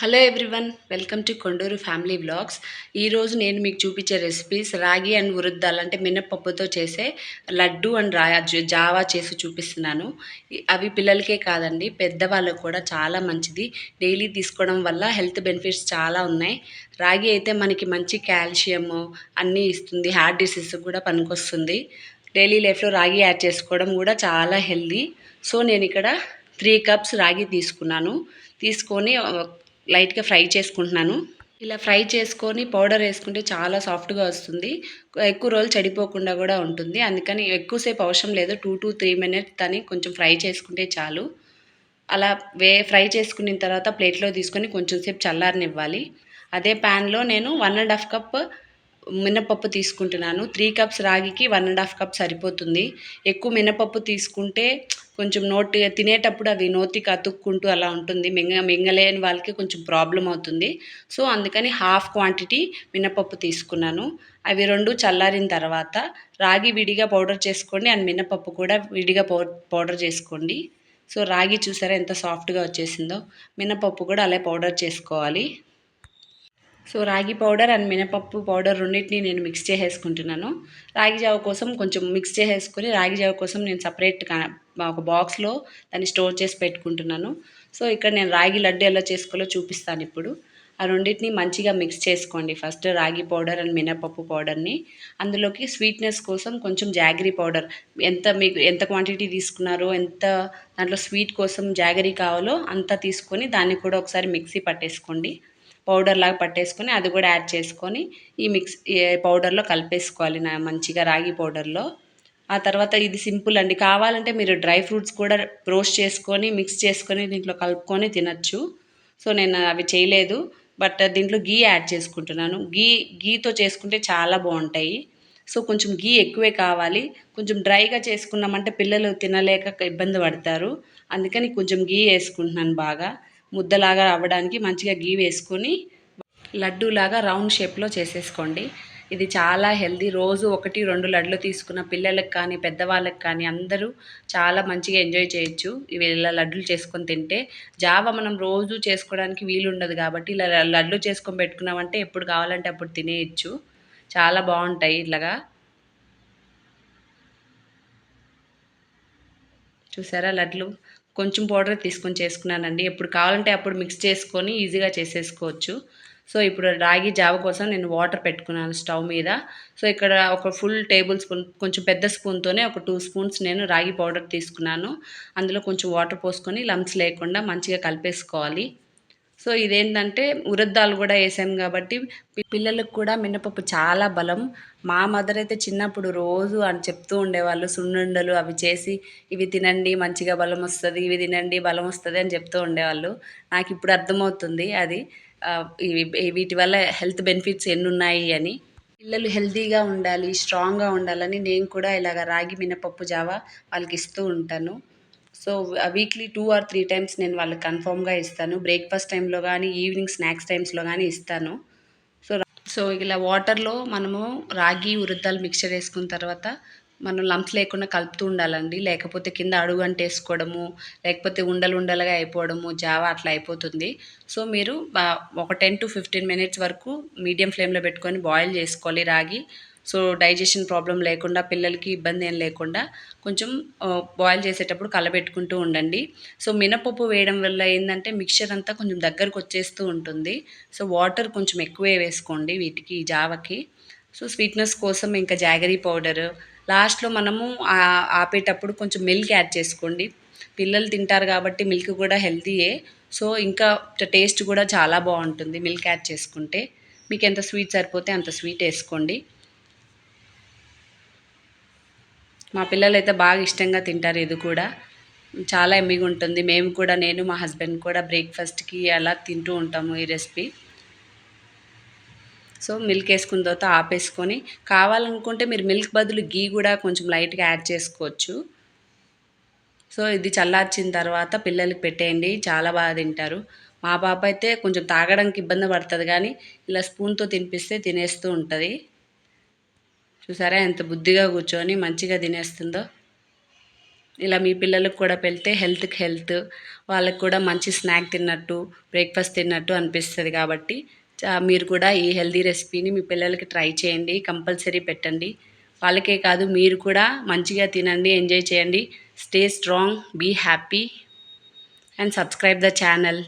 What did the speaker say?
Hello everyone welcome to Konduru family vlogs ఈరోజు నేను మీకు చూపించే రెసిపీస్ రాగి అండ్ ఉరుద్దాలు అంటే మినపప్పుతో చేసే లడ్డు అండ్ రా జావా చేసి చూపిస్తున్నాను. అవి పిల్లలకే కాదండి పెద్దవాళ్ళకు కూడా చాలా మంచిది. డైలీ తీసుకోవడం వల్ల హెల్త్ బెనిఫిట్స్ చాలా ఉన్నాయి. రాగి అయితే మనకి మంచి కాల్షియము అన్నీ ఇస్తుంది హార్ట్ డిసీజ్ కూడా పనికొస్తుంది. డైలీ లైఫ్లో రాగి యాడ్ చేసుకోవడం కూడా చాలా హెల్దీ. సో నేను ఇక్కడ త్రీ కప్స్ రాగి తీసుకున్నాను. తీసుకొని లైట్గా ఫ్రై చేసుకుంటున్నాను. ఇలా ఫ్రై చేసుకొని పౌడర్ వేసుకుంటే చాలా సాఫ్ట్గా వస్తుంది. ఎక్కువ రోజులు చెడిపోకుండా కూడా ఉంటుంది. అందుకని ఎక్కువసేపు అవసరం లేదు. టూ టు త్రీ మినిట్స్ దాన్ని కొంచెం ఫ్రై చేసుకుంటే చాలు. అలా వే ఫ్రై చేసుకున్న తర్వాత ప్లేట్లో తీసుకొని కొంచెం సేపు చల్లారనివ్వాలి. అదే ప్యాన్లో నేను వన్ అండ్ హాఫ్ కప్ మినపప్పు తీసుకుంటున్నాను. త్రీ కప్స్ రాగికి వన్ అండ్ హాఫ్ కప్ సరిపోతుంది. ఎక్కువ మినపప్పు తీసుకుంటే కొంచెం నోటి తినేటప్పుడు అవి నోతికి అతుక్కుంటూ అలా ఉంటుంది. మింగ మింగలేని వాళ్ళకి కొంచెం ప్రాబ్లం అవుతుంది. సో అందుకని హాఫ్ క్వాంటిటీ మినపప్పు తీసుకున్నాను. అవి రెండు చల్లారిన తర్వాత రాగి విడిగా పౌడర్ చేసుకోండి. అండ్ మినపప్పు కూడా విడిగా పౌ పౌడర్ చేసుకోండి. సో రాగి చూసారా ఎంత సాఫ్ట్గా వచ్చేసిందో? మినపప్పు కూడా అలా పౌడర్ చేసుకోవాలి. సో రాగి పౌడర్ అండ్ మినపప్పు పౌడర్ రెండింటిని నేను మిక్స్ చేసేసుకుంటున్నాను. రాగి జావ కోసం కొంచెం మిక్స్ చేసేసుకొని రాగి జావ కోసం నేను సపరేట్ ఒక బాక్స్లో దాన్ని స్టోర్ చేసి పెట్టుకుంటున్నాను. సో ఇక్కడ నేను రాగి లడ్డు ఎలా చేసుకోవాలో చూపిస్తాను ఇప్పుడు. ఆ రెండింటిని మంచిగా మిక్స్ చేసుకోండి. ఫస్ట్ రాగి పౌడర్ అండ్ మినపప్పు పౌడర్ని. అందులోకి స్వీట్నెస్ కోసం కొంచెం జాగరీ పౌడర్. ఎంత మీకు ఎంత క్వాంటిటీ తీసుకున్నారో ఎంత దాంట్లో స్వీట్ కోసం జాగరీ కావాలో అంత తీసుకొని దాన్ని కూడా ఒకసారి మిక్సీ పట్టేసుకోండి. పౌడర్ లాగా పట్టేసుకొని అది కూడా యాడ్ చేసుకొని ఈ మిక్స్ పౌడర్లో కలిపేసుకోవాలి నా మంచిగా రాగి పౌడర్లో. ఆ తర్వాత ఇది సింపుల్ అండి. కావాలంటే మీరు డ్రై ఫ్రూట్స్ కూడా రోస్ట్ చేసుకొని మిక్స్ చేసుకొని దీంట్లో కలుపుకొని తినచ్చు. సో నేను అవి చేయలేదు. బట్ దీంట్లో గీ యాడ్ చేసుకుంటున్నాను. గీ గీతో చేసుకుంటే చాలా బాగుంటాయి. సో కొంచెం గీ ఎక్కువే కావాలి. కొంచెం డ్రైగా చేసుకున్నామంటే పిల్లలు తినలేక ఇబ్బంది పడతారు. అందుకని కొంచెం గీ వేసుకుంటున్నాను బాగా. ముద్దలాగా అవ్వడానికి మంచిగా గీ వేసుకొని లడ్డూలాగా రౌండ్ షేప్లో చేసేసుకోండి. ఇది చాలా హెల్దీ రోజు ఒకటి రెండు లడ్లు తీసుకున్న పిల్లలకు కానీ పెద్దవాళ్ళకి కానీ అందరూ చాలా మంచిగా ఎంజాయ్ చేయొచ్చు. ఇవి ఇలా లడ్లు చేసుకొని తింటే జావ మనం రోజు చేసుకోవడానికి వీలు ఉండదు కాబట్టి ఇలా లడ్లు చేసుకొని పెట్టుకున్నామంటే ఎప్పుడు కావాలంటే అప్పుడు తినేయచ్చు. చాలా బాగుంటాయి ఇలాగా చూసారా లడ్లు? కొంచెం పౌడర్ తీసుకొని చేసుకున్నానండి. ఎప్పుడు కావాలంటే అప్పుడు మిక్స్ చేసుకొని ఈజీగా చేసేసుకోవచ్చు. సో ఇప్పుడు రాగి జావ కోసం నేను వాటర్ పెట్టుకున్నాను స్టవ్ మీద. సో ఇక్కడ ఒక ఫుల్ టేబుల్ స్పూన్ కొంచెం పెద్ద స్పూన్తోనే ఒక టూ స్పూన్స్ నేను రాగి పౌడర్ తీసుకున్నాను. అందులో కొంచెం వాటర్ పోసుకొని లంప్స్ లేకుండా మంచిగా కలిపేసుకోవాలి. సో ఇదేంటంటే ఉరద్దాలు కూడా వేసాం కాబట్టి పిల్లలకు కూడా మినపప్పు చాలా బలం. మా మదర్ అయితే చిన్నప్పుడు రోజు అని చెప్తూ ఉండేవాళ్ళు సున్నుండలు అవి చేసి ఇవి తినండి మంచిగా బలం వస్తుంది ఇవి తినండి బలం వస్తుంది అని చెప్తూ ఉండేవాళ్ళు. నాకు ఇప్పుడు అర్థమవుతుంది అది. ఇవి వీటి వల్ల హెల్త్ బెనిఫిట్స్ ఎన్ని ఉన్నాయి అని. పిల్లలు హెల్తీగా ఉండాలి స్ట్రాంగ్గా ఉండాలని నేను కూడా ఇలాగ రాగి మినపప్పు జావా వాళ్ళకి ఇస్తూ ఉంటాను. So weekly two or three times నేను వాళ్ళకి కన్ఫామ్గా ఇస్తాను. బ్రేక్ఫాస్ట్ టైంలో కానీ ఈవినింగ్ స్నాక్స్ టైమ్స్లో కానీ ఇస్తాను. సో సో ఇలా వాటర్లో మనము రాగి ఉరుద్దాలు మిక్చర్ వేసుకున్న తర్వాత మనం లంప్స్ లేకుండా కలుపుతూ ఉండాలండి. లేకపోతే కింద అడుగు అంటేసుకోవడము లేకపోతే ఉండలు ఉండలుగా అయిపోవడము జావా అట్లా అయిపోతుంది. సో మీరు బా- ఒక టెన్ టు ఫిఫ్టీన్ మినిట్స్ వరకు మీడియం ఫ్లేమ్లో పెట్టుకొని బాయిల్ చేసుకోవాలి రాగి. సో డైజెషన్ ప్రాబ్లం లేకుండా పిల్లలకి ఇబ్బంది ఏం లేకుండా కొంచెం బాయిల్ చేసేటప్పుడు కలబెట్టుకుంటూ ఉండండి. సో మినపప్పు వేయడం వల్ల ఏంటంటే మిక్చర్ అంతా కొంచెం దగ్గరకు వచ్చేస్తూ ఉంటుంది. సో వాటర్ కొంచెం ఎక్కువే వేసుకోండి వీటికి జావకి. సో స్వీట్నెస్ కోసం ఇంకా జాగరీ పౌడర్. లాస్ట్లో మనము ఆపేటప్పుడు కొంచెం మిల్క్ యాడ్ చేసుకోండి. పిల్లలు తింటారు కాబట్టి మిల్క్ కూడా హెల్తీయే. సో ఇంకా టేస్ట్ కూడా చాలా బాగుంటుంది మిల్క్ యాడ్ చేసుకుంటే. మీకు ఎంత స్వీట్ సరిపోతే అంత స్వీట్ వేసుకోండి. మా పిల్లలు అయితే బాగా ఇష్టంగా తింటారు ఇది కూడా. చాలా ఎమ్మిగా ఉంటుంది. మేము కూడా నేను మా హస్బెండ్ కూడా బ్రేక్ఫాస్ట్కి అలా తింటూ ఉంటాము ఈ రెసిపీ. సో మిల్క్ వేసుకున్న తర్వాత ఆపేసుకొని కావాలనుకుంటే మీరు మిల్క్ బదులు గీ కూడా కొంచెం లైట్గా యాడ్ చేసుకోవచ్చు. సో ఇది చల్లార్చిన తర్వాత పిల్లలకి పెట్టేయండి. చాలా బాగా తింటారు. మా పాప అయితే కొంచెం తాగడానికి ఇబ్బంది పడుతుంది కానీ ఇలా స్పూన్తో తినిపిస్తే తినేస్తూ ఉంటుంది. చూసారా ఎంత బుద్ధిగా కూర్చొని మంచిగా తినేస్తుందో. ఇలా మీ పిల్లలకు కూడా పెడితే హెల్త్కి హెల్త్ వాళ్ళకి కూడా మంచి స్నాక్ తిన్నట్టు బ్రేక్ఫాస్ట్ తిన్నట్టు అనిపిస్తుంది కాబట్టి చా- మీరు కూడా ఈ హెల్దీ రెసిపీని మీ పిల్లలకి ట్రై చేయండి కంపల్సరీ పెట్టండి. వాళ్ళకే కాదు మీరు కూడా మంచిగా తినండి ఎంజాయ్ చేయండి. Stay strong be happy and subscribe the channel.